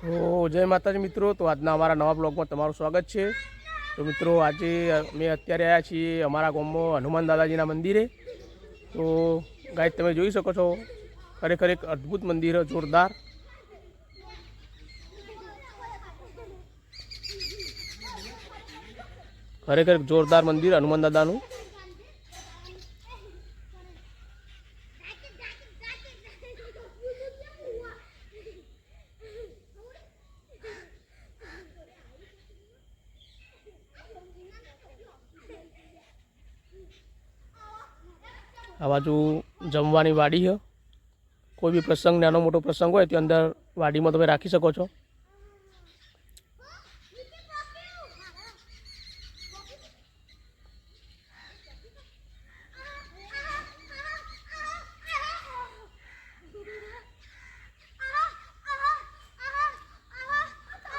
તો જય માતાજી મિત્રો, તો આજના અમારા નવા બ્લોગમાં તમારું સ્વાગત છે. તો મિત્રો, આજે અમે અત્યારે આવ્યા છીએ અમારા ગામમાં હનુમાન દાદાજીના મંદિરે. તો ગાય તમે જોઈ શકો છો, ખરેખર એક અદ્ભુત મંદિર, જોરદાર. ખરેખર એક જોરદાર મંદિર હનુમાન દાદાનું. આ બાજુ જમવાની વાડી છે. કોઈ બી પ્રસંગ, નાનો મોટો પ્રસંગ હોય તે અંદર વાડીમાં તમે રાખી શકો છો.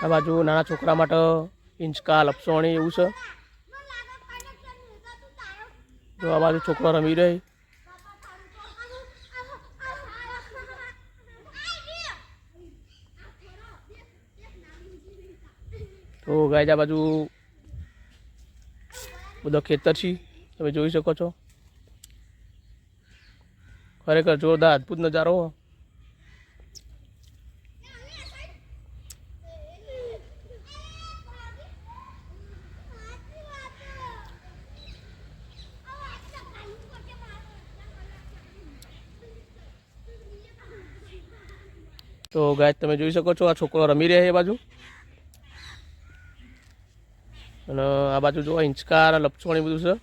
આ બાજુ નાના છોકરા માટે હિંચકા, લપસોણી એવું છે. જો આ બાજુ છોકરો રમી રહી તો ગાય આ બાજુ બધા ખેતર છે. તમે જોઈ શકો છો. ખરેખર જોરદાર, અદ્ભુત નજારો. તો ગાય તમે જોઈ શકો છો, આ છોકરો રમી રહ્યા એ બાજુ. અને આ બાજુ જો હિંચકા અને લપસણી બધું છે.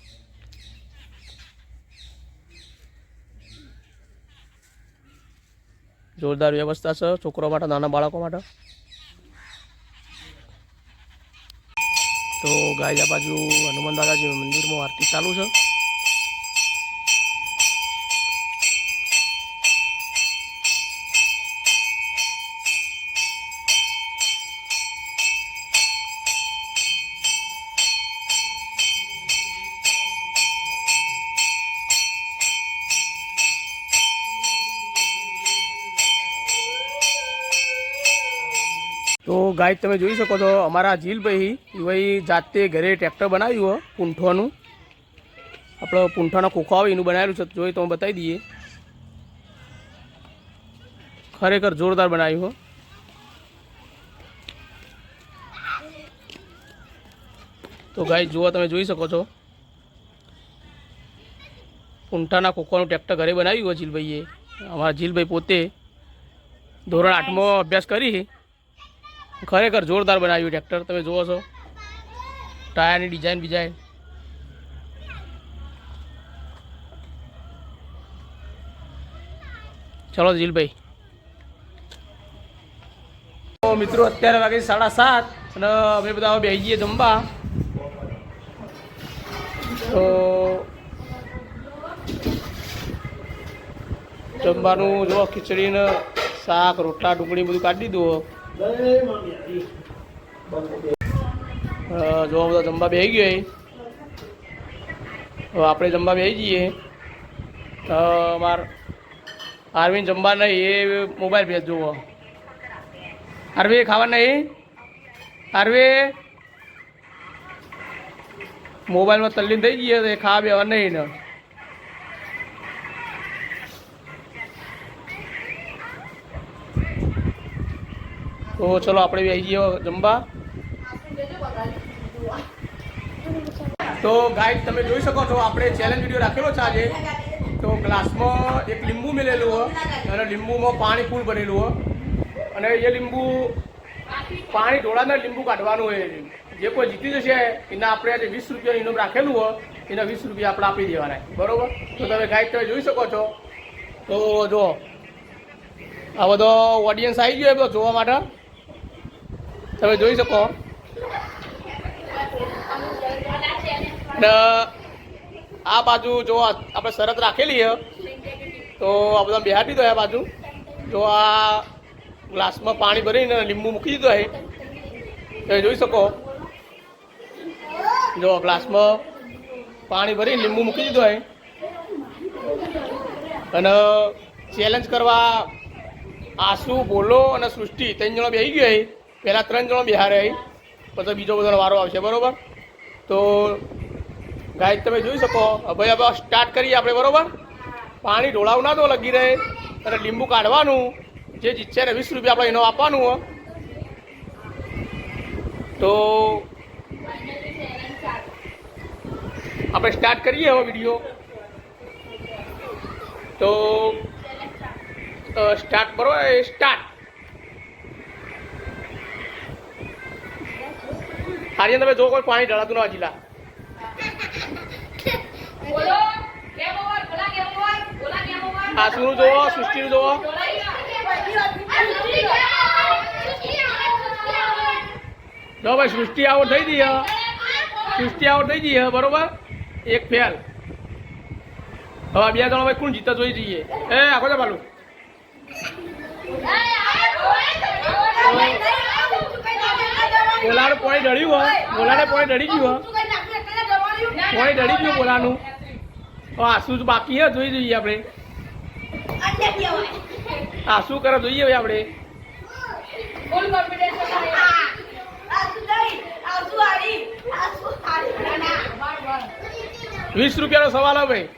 જોરદાર વ્યવસ્થા છે છોકરો માટે, નાના બાળકો માટે. તો ગાય આ બાજુ હનુમાન દાદાજી મંદિરમાં આરતી ચાલુ છે. ગાય તમે જોઈ શકો છો. અમારા જીલભાઈ ભાઈ જાતે ઘરે ટ્રેક્ટર બનાવ્યું હોય પૂંઠોનું. આપણો પૂંઠાનો ખોખો આવે, એનું બનાવેલું છે. જોઈ તો બતાવી દઈએ. ખરેખર જોરદાર બનાવ્યું હો. તો ગાય જુઓ તમે જોઈ શકો છો. પૂંઠાના ખોખાનું ટ્રેક્ટર ઘરે બનાવ્યું જીલભાઈએ અમારા જીલભાઈ પોતે ધોરણ આઠમો અભ્યાસ કરી. ખરેખર જોરદાર બનાવ્યું ટ્રેક્ટર તમે જુઓ છો. ટાયરની ડિઝાઇન બિઝાઇન ચલો જીલભાઈ તો મિત્રો, અત્યારે વાગે સાડા સાત અને અમે બધા બેસી જઈએ જમવા. તો જમવાનું જો ખીચડીને શાક, રોટલા, ડુંગળી બધું કાઢી દીધું. જો બધા જમવા બેસી ગયો હવે આપણે જમવા બેસી જઈએ. તો માર આરવીન જમવા નહીં, એ મોબાઈલ ભેજ જુઓ. આરવી, ખાવા નહીં? આરવી? મોબાઈલમાં તલ્લીન થઈ જઈએ તો એ ખાવા બેવા નહીં ને. તો ચલો આપણે બી આવી જઈએ જમવા. તો ગાઈડ તમે જોઈ શકો છો, આપણે ચેલેન્જ વીડિયો રાખેલો છે આજે. તો ગ્લાસમાં એક લીંબુ મેલેલું હોય અને લીંબુમાં પાણી ફૂલ ભરેલું હોય અને એ લીંબુ પાણી ઢોળાને લીંબુ કાઢવાનું હોય. જે કોઈ જીતી જશે, એને આપણે આજે વીસ રૂપિયા ઇનામ રાખેલું હોય એના વીસ રૂપિયા આપણે આપી દેવાના. બરાબર? તો તમે ગાઈડ તમે જોઈ શકો છો. તો જો, આ બધો ઓડિયન્સ આવી ગયો એ જોવા માટે. તમે જોઈ શકો. આ બાજુ જો આપણે શરત રાખેલી છે, તો આ બધા બિહાર દો આ બાજુ. જો આ ગ્લાસમાં પાણી ભરીને લીંબુ મૂકી દીધો છે. તમે જોઈ શકો. જો ગ્લાસમાં પાણી ભરીને લીંબુ મૂકી દીધો છે. અને ચેલેન્જ કરવા આસુ, બોલો અને સૃષ્ટિ, ત્રણ જણો બેસી ગયો પહેલાં ત્રણ જણો બિહારે આવી પછી બીજો બધાનો વારો આવશે, બરોબર? તો ગાય તમે જોઈ શકો, હવે હવે સ્ટાર્ટ કરીએ આપણે, બરોબર? પાણી ઢોળાવ ના તો લગી રહે, અને લીંબુ કાઢવાનું, જે જીતશે ને વીસ રૂપિયા આપણે એનો આપવાનું, હો. તો આપણે સ્ટાર્ટ કરીએ હવે વીડિયો તો સ્ટાર્ટ બરોબર? સ્ટાર્ટ આર્યન તમે જો કોઈ પાણી ઢળાતું ના ઓવર આસુનું જોવો? સૃષ્ટિનું જોવો? જો ભાઈ સૃષ્ટિ આઉટ થઈ ગઈ સૃષ્ટિ આઉટ થઈ ગઈ બરોબર? એક ફેલ હવે બે જણા ભાઈ કોણ જીતા જોઈ જઈએ? એ આખો જા પાલું પાણી ડળ્યું હો બોલાને પાણી ડળી ગયું હો પાણી ડળી ગયું બોલાનું. આસુ બાકી હે? જોઈ જોઈએ આપણે. આસુ કરે જોઈએ હવે આપણે? વીસ રૂપિયાનો સવાલ આવે ભાઈ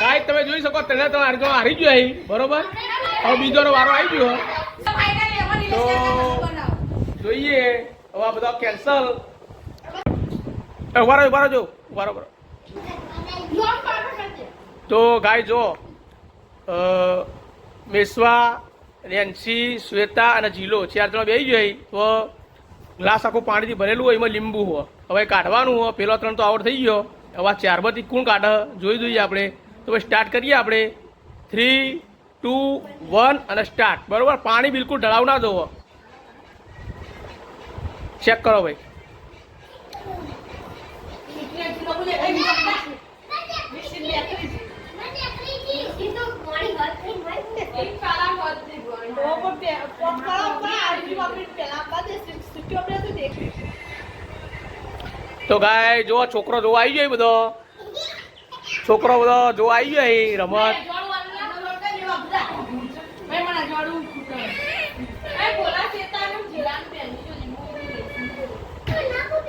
ગાય તમે જોઈ શકો ત્રણે ત્રણ હારી જણા હારી ગયો અહીં બરોબર? હવે બીજોનો વારો આવી ગયો. તો જોઈએ. હવે આ બધા કેન્સલ ઉભારો ઉભારો જો ઉભારો ઉભારો તો ગાય જો મેસવા રેન્સી શ્વેતા અને જીલો ચાર ત્રણ બેસી ગયો તો ગ્લાસ આખું પાણીથી ભરેલું હોય એમાં લીંબુ હોય. હવે કાઢવાનું હોય. પેલો ત્રણ તો આવડ થઈ ગયો. હવે ચાર ચારમાંથી કોણ કાઢે જોઈ જોઈએ આપણે. તો હવે સ્ટાર્ટ કરીએ આપણે. થ્રી ટુ વન અને સ્ટાર્ટ બરાબર? પાણી બિલકુલ ઢળાવ ના દો ચેક કરો ભાઈ. તો ગાય જો છોકરો જોવા આવી જાય બધો. છોકરો બધો જો આવી ગયો અહીં રમત.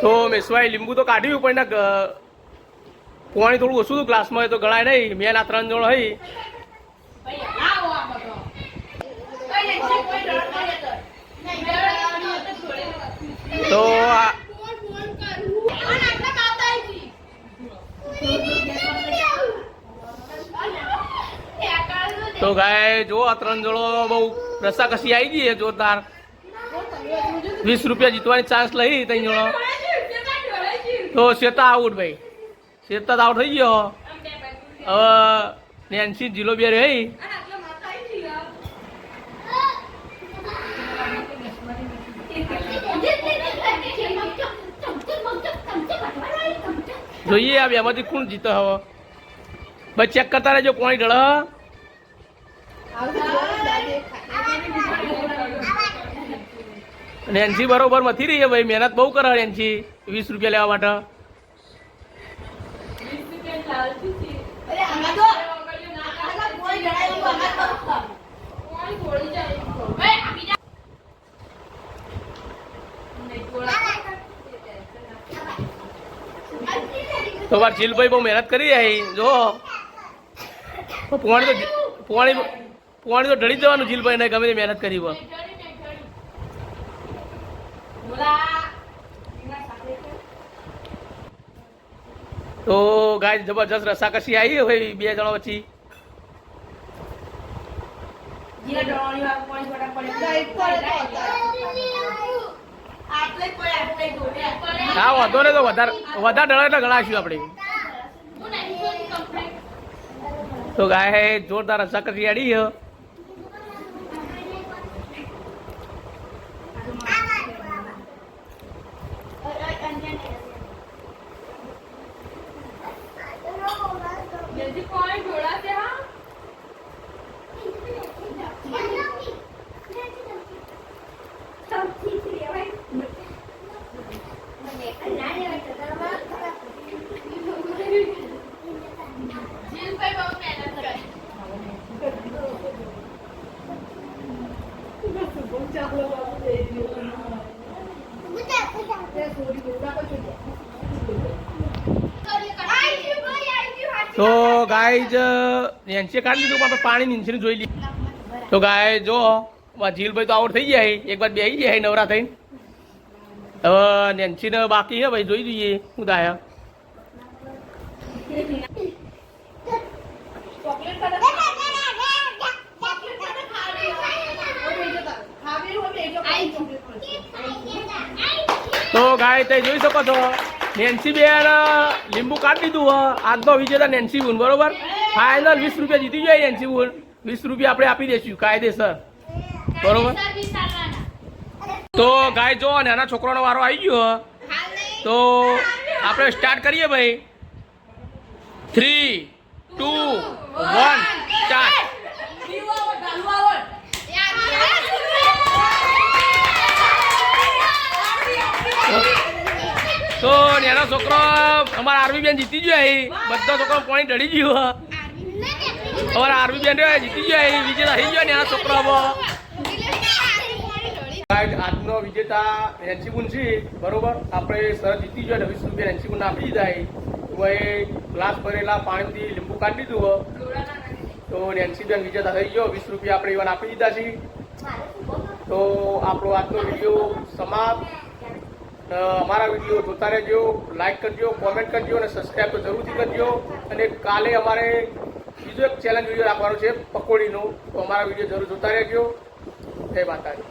તો મેસવાએ લીંબુ તો કાઢ્યું પણ એના પાણી થોડું ઓછું હતું ક્લાસમાં તો ગણાય નહીં. મેં આ ત્રણ જણ હઈ. તો આ તો ગાય, જો આ ત્રણ જણો બહુ રસાકસી આવી ગઈ જોરદાર. વીસ રૂપિયા જીતવાની ચાન્સ લઈ ત્રણ જણો. તો શ્વેતા આઉટ ભાઈ. શ્વેતા આઉટ થઈ ગયો. હવે નેન્સી જીલો બે રહી જોઈએ આ બેમાંથી કોણ જીતો હવે. ભાઈ ચેક કરતા રહેજો, કોણ ઢળ. નેન્સી બરોબર મથી રહી ભાઈ, મહેનત બહુ કરે નેન્સી વીસ રૂપિયા લેવા માટે. તો વાર જીલભાઈ બહુ મહેનત કરી રહી જો. પોણી તો પોણી પોણી તો ઢળી જવાનું જીલભાઈ ને ગમે તે મહેનત કરી હોય. તો ગાય જબરજસ્ત રસાકસી આવી હોય બે જણા વચ્ચે. હા વાંધો ને તો વધારે વધારે ઢળે એટલે ગણાશું આપણે. તો ગાય જોરદાર રસાકસી આડી ગાય નેન્સીએ કાઢી લીધું, પણ આપણે પાણી નીચે જોઈ લઈએ. તો ગાય જો જીલભાઈ તો આઉટ થઈ જાય એક વાર બેસી જાય નવરા થઈને. હવે નેન્સીને બાકી છે, ભાઈ જોઈ દઈએ શું થાય. તો ગાય તે જોઈ શકો છો. નેન્સી બેન લીંબુ કાઢી દીધું આજનો વિજેતા નેન્સી બુન, બરોબર? ફાઇનલ વીસ રૂપિયા જીતી જાય નેન્સી બુન. વીસ રૂપિયા આપણે આપી દઈશું કાયદેસર. બરોબર? તો ગાય, જો એના છોકરાનો વારો આવી ગયો. તો આપણે સ્ટાર્ટ કરીએ ભાઈ. થ્રી ટુ વન સ્ટાર્ટ તો નાનો છોકરો અમારા આર્મી બેન જીતી ગયો અહીં બધા છોકરો પાણી ઢળી ગયું. અમારા આરબી બેન જીતી ગયો અહીં વિજેતા થઈ ગયો નાના છોકરો હવે. આજનો વિજેતા નેન્સી મુનશી, બરોબર? આપણે સર જીતી ગયો વીસ રૂપિયા મુન આપી દીધા તો એ ગ્લાસ ભરેલા પાણીથી લીંબુ કાઢી દીધું. તો નેન્સી બેન વિજેતા થઈ ગયો. વીસ રૂપિયા આપણે ઇવન આપી દીધા છે. તો આપણો આજનો વીડિયો સમાપ્ત. અમારા વીડિયો જોતા રહેજો લાઇક કરજો કોમેન્ટ કરજો અને સબસ્ક્રાઈબ તો જરૂરથી કરજો. અને કાલે અમારે બીજો એક ચેલેન્જ વીડિયો રાખવાનો છે, પકોડીનો. તો અમારા વીડિયો જરૂર જોતા રહેજો. જય માતાજી.